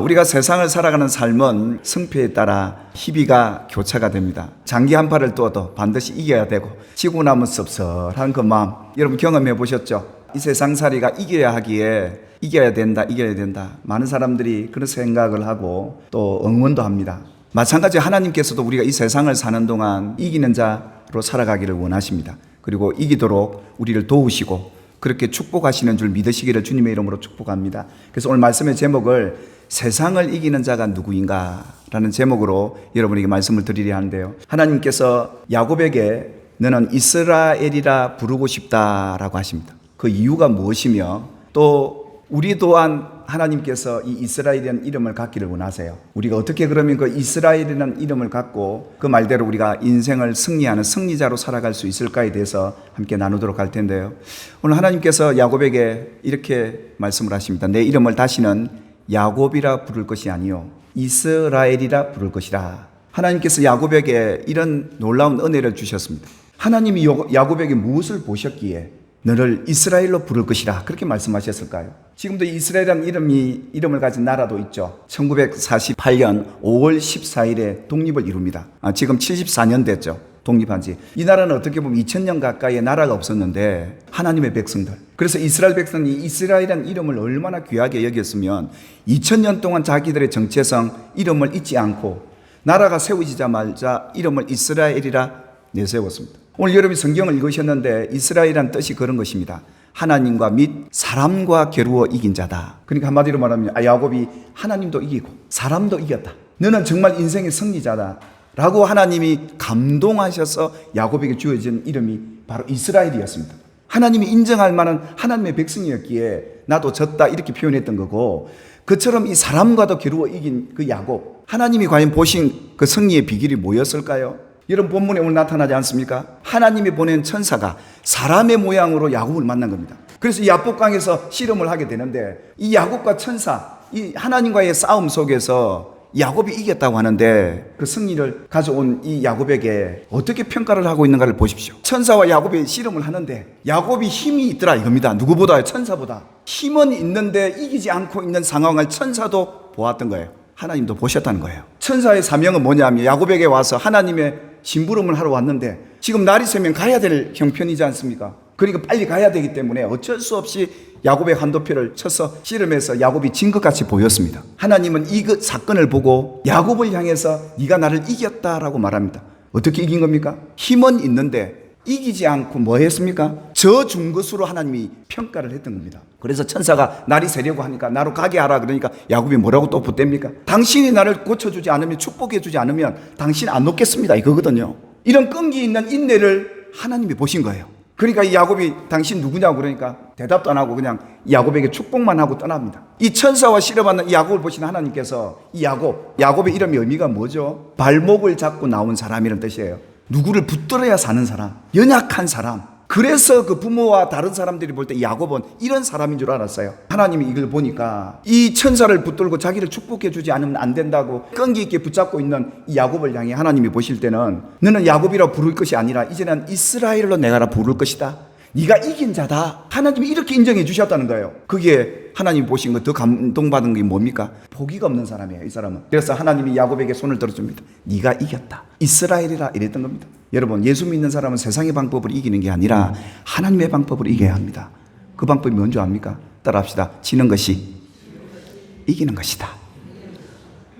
우리가 세상을 살아가는 삶은 승패에 따라 희비가 교차가 됩니다. 장기 한파를 뚫어도 반드시 이겨야 되고 지고 나면 섭섭한 그 마음 여러분 경험해 보셨죠? 이 세상살이가 이겨야 하기에 이겨야 된다, 이겨야 된다. 많은 사람들이 그런 생각을 하고 또 응원도 합니다. 마찬가지 하나님께서도 우리가 이 세상을 사는 동안 이기는 자로 살아가기를 원하십니다. 그리고 이기도록 우리를 도우시고 그렇게 축복하시는 줄 믿으시기를 주님의 이름으로 축복합니다. 그래서 오늘 말씀의 제목을 세상을 이기는 자가 누구인가? 라는 제목으로 여러분에게 말씀을 드리려 하는데요. 하나님께서 야곱에게 너는 이스라엘이라 부르고 싶다라고 하십니다. 그 이유가 무엇이며 또 우리 또한 하나님께서 이 이스라엘이라는 이름을 갖기를 원하세요. 우리가 어떻게 그러면 그 이스라엘이라는 이름을 갖고 그 말대로 우리가 인생을 승리하는 승리자로 살아갈 수 있을까에 대해서 함께 나누도록 할 텐데요. 오늘 하나님께서 야곱에게 이렇게 말씀을 하십니다. 내 이름을 다시는 야곱이라 부를 것이 아니요 이스라엘이라 부를 것이라. 하나님께서 야곱에게 이런 놀라운 은혜를 주셨습니다. 하나님이 야곱에게 무엇을 보셨기에 너를 이스라엘로 부를 것이라 그렇게 말씀하셨을까요? 지금도 이스라엘이라는 이름이 이름을 가진 나라도 있죠. 1948년 5월 14일에 독립을 이룹니다. 아, 지금 74년 됐죠. 독립한 지. 이 나라는 어떻게 보면 2000년 가까이의 나라가 없었는데 하나님의 백성들. 그래서 이스라엘 백성이 이스라엘이라는 이름을 얼마나 귀하게 여겼으면 2000년 동안 자기들의 정체성 이름을 잊지 않고 나라가 세워지자마자 이름을 이스라엘이라 내세웠습니다. 오늘 여러분이 성경을 읽으셨는데 이스라엘이란 뜻이 그런 것입니다. 하나님과 및 사람과 겨루어 이긴 자다. 그러니까 한마디로 말하면 아, 야곱이 하나님도 이기고 사람도 이겼다. 너는 정말 인생의 승리자다. 라고 하나님이 감동하셔서 야곱에게 주어진 이름이 바로 이스라엘이었습니다. 하나님이 인정할 만한 하나님의 백성이었기에 나도 졌다 이렇게 표현했던 거고 그처럼 이 사람과도 겨루어 이긴 그 야곱 하나님이 과연 보신 그 승리의 비결이 뭐였을까요? 여러분 본문에 오늘 나타나지 않습니까? 하나님이 보낸 천사가 사람의 모양으로 야곱을 만난 겁니다. 그래서 야복강에서 씨름을 하게 되는데 이 야곱과 천사, 이 하나님과의 싸움 속에서 야곱이 이겼다고 하는데 그 승리를 가져온 이 야곱에게 어떻게 평가를 하고 있는가를 보십시오. 천사와 야곱이 씨름을 하는데 야곱이 힘이 있더라 이겁니다. 누구보다 천사보다 힘은 있는데 이기지 않고 있는 상황을 천사도 보았던 거예요. 하나님도 보셨다는 거예요. 천사의 사명은 뭐냐면 야곱에게 와서 하나님의 심부름을 하러 왔는데 지금 날이 새면 가야 될 형편이지 않습니까? 그러니까 빨리 가야 되기 때문에 어쩔 수 없이 야곱의 한도표를 쳐서 씨름해서 야곱이 진 것 같이 보였습니다. 하나님은 이 그 사건을 보고 야곱을 향해서 네가 나를 이겼다라고 말합니다. 어떻게 이긴 겁니까? 힘은 있는데 이기지 않고 뭐 했습니까? 저준 것으로 하나님이 평가를 했던 겁니다. 그래서 천사가 날이 새려고 하니까 나로 가게 하라 그러니까 야곱이 뭐라고 또 붙댑니까? 당신이 나를 고쳐주지 않으면 축복해주지 않으면 당신 안 놓겠습니다 이거거든요. 이런 끈기 있는 인내를 하나님이 보신 거예요. 그러니까 이 야곱이 당신 누구냐고 그러니까 대답도 안 하고 그냥 야곱에게 축복만 하고 떠납니다. 이 천사와 씨름하는 이 야곱을 보신 하나님께서 이 야곱, 야곱의 이름의 의미가 뭐죠? 발목을 잡고 나온 사람이라는 뜻이에요. 누구를 붙들어야 사는 사람, 연약한 사람. 그래서 그 부모와 다른 사람들이 볼 때 야곱은 이런 사람인 줄 알았어요. 하나님이 이걸 보니까 이 천사를 붙들고 자기를 축복해 주지 않으면 안 된다고 끈기 있게 붙잡고 있는 이 야곱을 향해 하나님이 보실 때는 너는 야곱이라 부를 것이 아니라 이제는 이스라엘로 내가라 부를 것이다. 네가 이긴 자다. 하나님이 이렇게 인정해 주셨다는 거예요. 그게 하나님 보신 거 더 감동받은 게 뭡니까? 포기가 없는 사람이에요, 이 사람은. 그래서 하나님이 야곱에게 손을 들어줍니다. 네가 이겼다. 이스라엘이라 이랬던 겁니다. 여러분, 예수 믿는 사람은 세상의 방법으로 이기는 게 아니라 하나님의 방법으로 이겨야 합니다. 그 방법이 뭔지 압니까? 따라합시다. 지는 것이 이기는 것이다.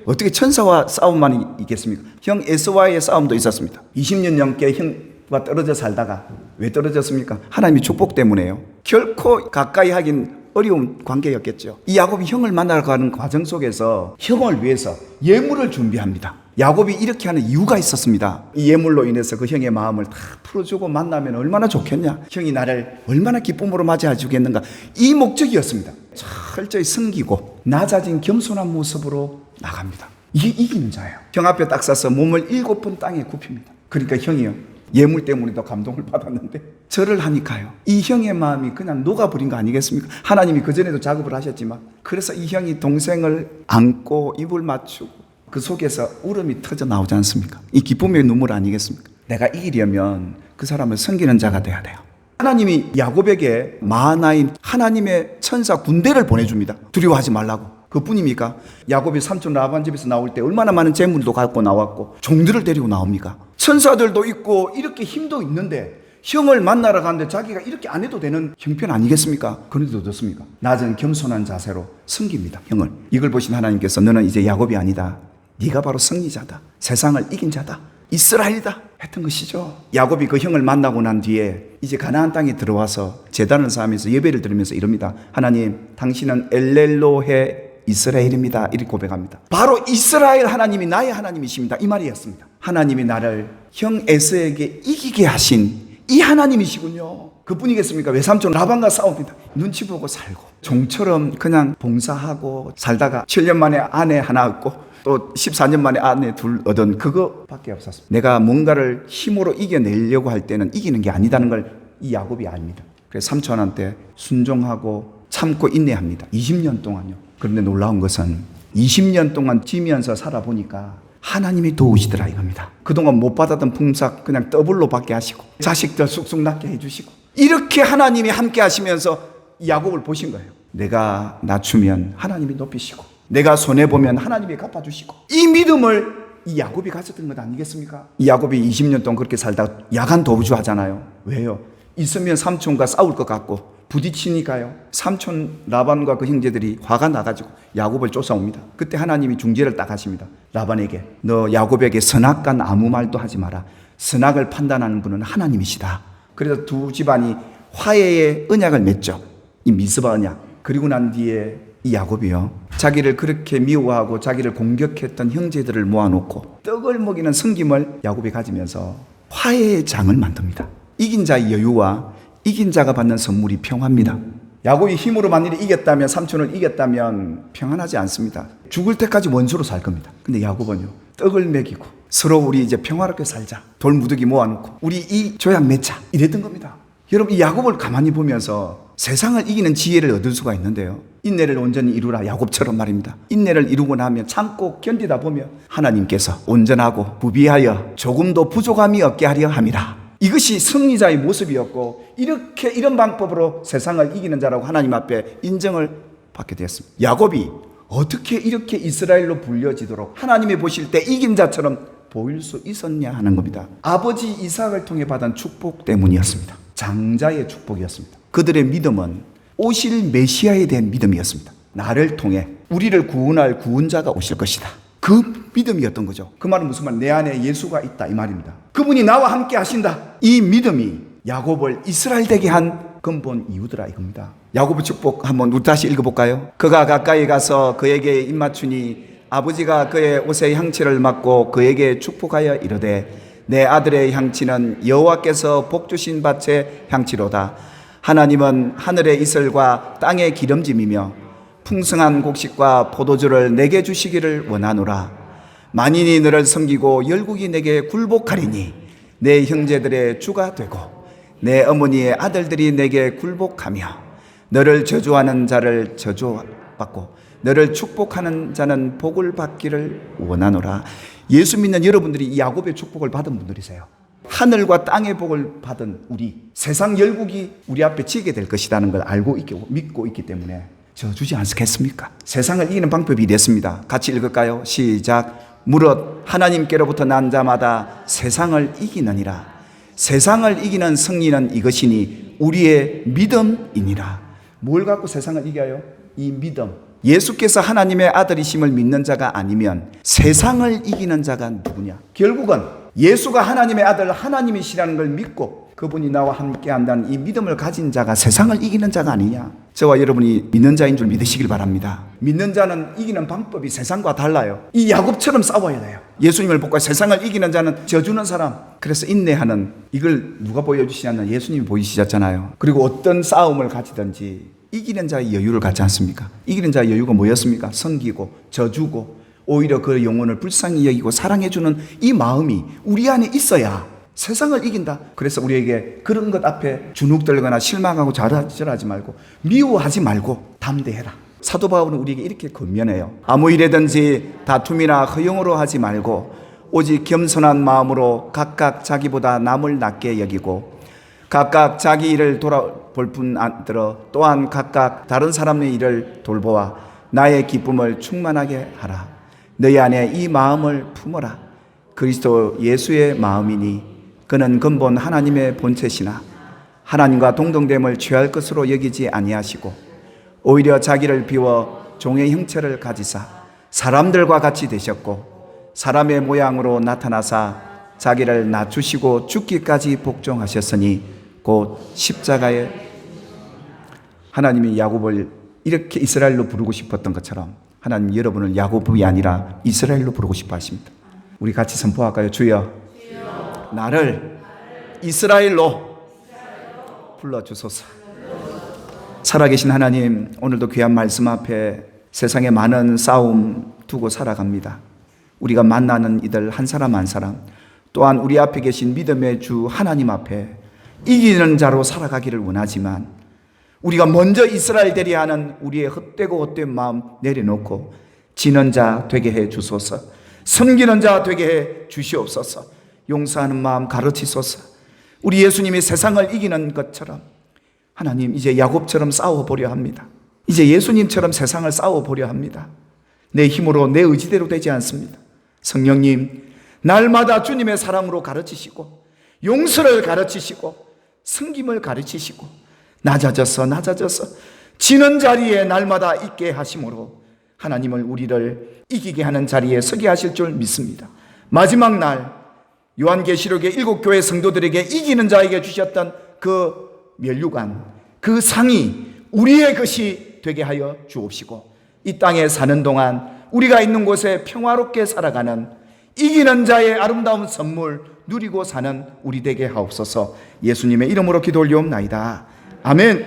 어떻게 천사와 싸움만 있겠습니까? 형 에스와의 싸움도 있었습니다. 20년 넘게 형과 떨어져 살다가 왜 떨어졌습니까? 하나님의 축복 때문에요. 결코 가까이 하긴 어려운 관계였겠죠. 이 야곱이 형을 만나러 가는 과정 속에서 형을 위해서 예물을 준비합니다. 야곱이 이렇게 하는 이유가 있었습니다. 이 예물로 인해서 그 형의 마음을 다 풀어주고 만나면 얼마나 좋겠냐. 형이 나를 얼마나 기쁨으로 맞이해 주겠는가. 이 목적이었습니다. 철저히 숨기고 낮아진 겸손한 모습으로 나갑니다. 이게 이기는 자예요. 형 앞에 딱 서서 몸을 일곱 번 땅에 굽힙니다. 그러니까 형이요. 예물 때문에도 감동을 받았는데 절을 하니까요. 이 형의 마음이 그냥 녹아버린 거 아니겠습니까? 하나님이 그전에도 작업을 하셨지만 그래서 이 형이 동생을 안고 입을 맞추고 그 속에서 울음이 터져 나오지 않습니까? 이 기쁨의 눈물 아니겠습니까? 내가 이기려면 그 사람을 섬기는 자가 돼야 돼요. 하나님이 야곱에게 마하나임 하나님의 천사 군대를 보내줍니다. 두려워하지 말라고. 그뿐입니까? 야곱이 삼촌 라반 집에서 나올 때 얼마나 많은 재물도 갖고 나왔고 종들을 데리고 나옵니까? 천사들도 있고 이렇게 힘도 있는데 형을 만나러 가는데 자기가 이렇게 안 해도 되는 형편 아니겠습니까? 그런데도 어떻습니까? 낮은 겸손한 자세로 섬깁니다. 형을. 이걸 보신 하나님께서 너는 이제 야곱이 아니다. 네가 바로 승리자다. 세상을 이긴 자다. 이스라엘이다. 했던 것이죠. 야곱이 그 형을 만나고 난 뒤에 이제 가나안 땅에 들어와서 제단을 쌓으면서 예배를 드리면서 이럽니다. 하나님, 당신은 엘렐로해 이스라엘입니다. 이렇게 고백합니다. 바로 이스라엘 하나님이 나의 하나님이십니다. 이 말이었습니다. 하나님이 나를 형 에스에게 이기게 하신 이 하나님이시군요. 그뿐이겠습니까? 외삼촌 라반과 싸웁니다. 눈치 보고 살고 종처럼 그냥 봉사하고 살다가 7년 만에 아내 하나 얻고 또 14년 만에 아내 둘 얻은 그거밖에 없었습니다. 내가 뭔가를 힘으로 이겨내려고 할 때는 이기는 게 아니다는 걸 이 야곱이 압니다. 그래서 삼촌한테 순종하고 참고 인내합니다. 20년 동안요. 그런데 놀라운 것은 20년 동안 지면서 살아보니까 하나님이 도우시더라 이겁니다. 그동안 못 받았던 품삯 그냥 더블로 받게 하시고 자식들 쑥쑥 낳게 해주시고 이렇게 하나님이 함께 하시면서 야곱을 보신 거예요. 내가 낮추면 하나님이 높이시고 내가 손해 보면 하나님이 갚아 주시고 이 믿음을 이 야곱이 가졌던 것 아니겠습니까? 이 야곱이 20년 동안 그렇게 살다가 야간 도주하잖아요 왜요? 있으면 삼촌과 싸울 것 같고 부딪히니까요. 삼촌 라반과 그 형제들이 화가 나가지고 야곱을 쫓아옵니다. 그때 하나님이 중재를 딱 하십니다. 라반에게 너 야곱에게 선악간 아무 말도 하지 마라. 선악을 판단하는 분은 하나님이시다. 그래서 두 집안이 화해의 언약을 맺죠. 이 미스바 언약. 그리고 난 뒤에 이 야곱이요. 자기를 그렇게 미워하고 자기를 공격했던 형제들을 모아놓고 떡을 먹이는 성김을 야곱이 가지면서 화해의 장을 만듭니다. 이긴 자의 여유와 이긴 자가 받는 선물이 평화입니다. 야곱이 힘으로 만일에 이겼다면 삼촌을 이겼다면 평안하지 않습니다. 죽을 때까지 원수로 살 겁니다. 근데 야곱은요. 떡을 먹이고 서로 우리 이제 평화롭게 살자. 돌 무더기 모아놓고 우리 이 조약 맺자. 이랬던 겁니다. 여러분 이 야곱을 가만히 보면서 세상을 이기는 지혜를 얻을 수가 있는데요. 인내를 온전히 이루라 야곱처럼 말입니다. 인내를 이루고 나면 참고 견디다 보면 하나님께서 온전하고 부비하여 조금도 부족함이 없게 하려 함이라. 이것이 승리자의 모습이었고 이렇게 이런 방법으로 세상을 이기는 자라고 하나님 앞에 인정을 받게 되었습니다. 야곱이 어떻게 이렇게 이스라엘로 불려지도록 하나님이 보실 때 이긴 자처럼 보일 수 있었냐 하는 겁니다. 아버지 이삭을 통해 받은 축복 때문이었습니다. 장자의 축복이었습니다. 그들의 믿음은 오실 메시아에 대한 믿음이었습니다. 나를 통해 우리를 구원할 구원자가 오실 것이다. 그 믿음이었던 거죠. 그 말은 무슨 말? 내 안에 예수가 있다 이 말입니다. 그분이 나와 함께 하신다. 이 믿음이 야곱을 이스라엘 되게 한 근본 이유더라 이겁니다. 야곱의 축복 한번 우리 다시 읽어볼까요? 그가 가까이 가서 그에게 입맞추니 아버지가 그의 옷의 향취를 맡고 그에게 축복하여 이르되 내 아들의 향취는 여호와께서 복 주신 밭의 향취로다. 하나님은 하늘의 이슬과 땅의 기름짐이며 풍성한 곡식과 포도주를 내게 주시기를 원하노라. 만인이 너를 섬기고 열국이 내게 굴복하리니 내 형제들의 주가 되고 내 어머니의 아들들이 내게 굴복하며 너를 저주하는 자를 저주받고 너를 축복하는 자는 복을 받기를 원하노라. 예수 믿는 여러분들이 이 야곱의 축복을 받은 분들이세요. 하늘과 땅의 복을 받은 우리 세상 열국이 우리 앞에 지게 될 것이라는 걸 알고 있고 믿고 있기 때문에 저주지 않겠습니까? 세상을 이기는 방법이 됐습니다. 같이 읽을까요? 시작. 무릇 하나님께로부터 난 자마다 세상을 이기느니라. 세상을 이기는 승리는 이것이니 우리의 믿음이니라. 뭘 갖고 세상을 이겨요? 이 믿음. 예수께서 하나님의 아들이심을 믿는 자가 아니면 세상을 이기는 자가 누구냐? 결국은 예수가 하나님의 아들 하나님이시라는 걸 믿고 그분이 나와 함께 한다는 이 믿음을 가진 자가 세상을 이기는 자가 아니냐? 저와 여러분이 믿는 자인 줄 믿으시길 바랍니다. 믿는 자는 이기는 방법이 세상과 달라요. 이 야곱처럼 싸워야 돼요. 예수님을 보고 세상을 이기는 자는 져주는 사람. 그래서 인내하는 이걸 누가 보여주시냐면 예수님이 보이시잖아요. 그리고 어떤 싸움을 가지든지 이기는 자의 여유를 갖지 않습니까? 이기는 자의 여유가 뭐였습니까? 섬기고 져주고 오히려 그 영혼을 불쌍히 여기고 사랑해주는 이 마음이 우리 안에 있어야 세상을 이긴다. 그래서 우리에게 그런 것 앞에 주눅들거나 실망하고 잘하지 말고 미워하지 말고 담대해라. 사도 바울은 우리에게 이렇게 권면해요. 아무 일에든지 다툼이나 허용으로 하지 말고 오직 겸손한 마음으로 각각 자기보다 남을 낮게 여기고 각각 자기 일을 돌아볼 뿐안 들어 또한 각각 다른 사람의 일을 돌보아 나의 기쁨을 충만하게 하라. 너희 안에 이 마음을 품어라. 그리스도 예수의 마음이니 그는 근본 하나님의 본체시나 하나님과 동등됨을 취할 것으로 여기지 아니하시고 오히려 자기를 비워 종의 형체를 가지사 사람들과 같이 되셨고 사람의 모양으로 나타나사 자기를 낮추시고 죽기까지 복종하셨으니 곧 십자가에 하나님이 야곱을 이렇게 이스라엘로 부르고 싶었던 것처럼 하나님 여러분을 야곱이 아니라 이스라엘로 부르고 싶어 하십니다. 우리 같이 선포할까요? 주여 나를 이스라엘로 불러주소서. 살아계신 하나님, 오늘도 귀한 말씀 앞에 세상에 많은 싸움 두고 살아갑니다. 우리가 만나는 이들 한 사람 한 사람, 또한 우리 앞에 계신 믿음의 주 하나님 앞에 이기는 자로 살아가기를 원하지만 우리가 먼저 이스라엘 되려 하는 우리의 헛되고 헛된 마음 내려놓고 지는 자 되게 해 주소서. 섬기는 자 되게 해 주시옵소서. 용서하는 마음 가르치소서. 우리 예수님이 세상을 이기는 것처럼 하나님 이제 야곱처럼 싸워 보려 합니다. 이제 예수님처럼 세상을 싸워 보려 합니다. 내 힘으로 내 의지대로 되지 않습니다. 성령님 날마다 주님의 사랑으로 가르치시고 용서를 가르치시고 승김을 가르치시고 낮아져서 낮아져서 지는 자리에 날마다 있게 하심으로 하나님을 우리를 이기게 하는 자리에 서게 하실 줄 믿습니다. 마지막 날 요한계시록의 일곱 교회 성도들에게 이기는 자에게 주셨던 그 면류관, 그 상이 우리의 것이 되게 하여 주옵시고 이 땅에 사는 동안 우리가 있는 곳에 평화롭게 살아가는 이기는 자의 아름다운 선물 누리고 사는 우리 되게 하옵소서 예수님의 이름으로 기도 올리옵나이다. 아멘.